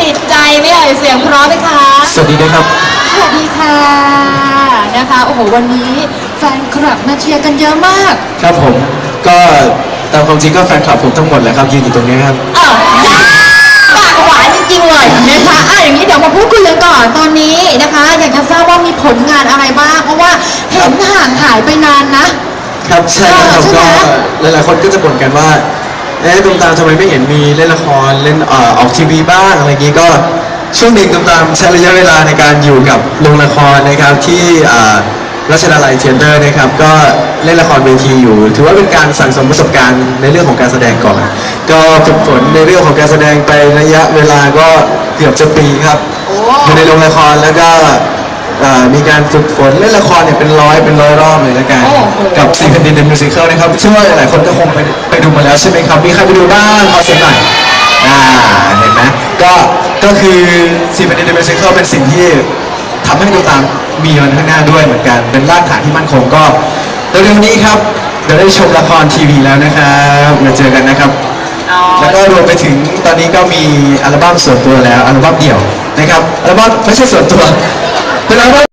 ติดใจไหม่เอ่ยเสียงเพราะไหมคะ สวัสดีนะครับ สวัสดีค่ะนะคะโอ้โหวันนี้แฟนคลับมาเชียร์กันเยอะมากครับผม ก็ตามความจริงก็แฟนคลับผมทั้งหมดแหละครับยืนอยู่ตรงนี้ครับ เออปากหวานจริงๆเลยนะคะอะอย่างนี้เดี๋ยวมาพูดคุยกันก่อนตอนนี้นะคะ อยากจะทราบว่ามีผลงานอะไรบ้าง เพราะว่าเห็นห่างหายไปนานนะ ครับใช่ครับเออใช่ไหม ก็หลายๆคนก็จะบ่นกันว่า เอ๊ะตุมตามทำไมไม่เห็นมีเล่นละครเล่นเอ่อออกทีวีบ้างอะไรอย่างงี้ก็ช่วงหนึ่งตุมตามใช้ระยะเวลาในการอยู่กับโรงละครนะครับที่อ่ารัชดาลัยเทยเตอร์นะครับก็เล่นละครเวทีอยู่ ถือว่าเป็นการสั่งสมประสบการณ์ในเรื่องของการแสดงก่อน ก็ฝึกฝนในเรื่องของการแสดงไประยะเวลาก็เกือบจะปีครับโอ้อยู่ในโรงละครแล้วก็ เอ่อมีการฝึกฝนเล่นละครเนี่ยเป็นร้อยเป็นร้อยรอบเลยละกัน โอ้โห กับซีพันดินเดอะมิวสิคลนะครับเชื่อว่าหลายๆคนก็คงไปไปดูมาแล้วใช่ไหมครับ มีใครไปดูบ้างขอเสียงหน่อยอ่าเห็นไหมก็ก็คือซีพันดินเดอะมิวสิคลเป็นสิ่งที่ทำให้ดูตามมีวันข้างหน้าด้วยเหมือนกัน เป็นรากฐานที่มั่นคงก็เร็วๆนี้ครับเดี๋ยวได้ชมละครทีวีแล้วนะครับมาเจอกันนะครับ แล้วก็รวมไปถึงตอนนี้ก็มีอัลบั้มส่วนตัวแล้วอัลบั้มเดี่ยวนะครับอัลบั้มไม่ใช่ส่วนตัวเป็นอัลบั้ม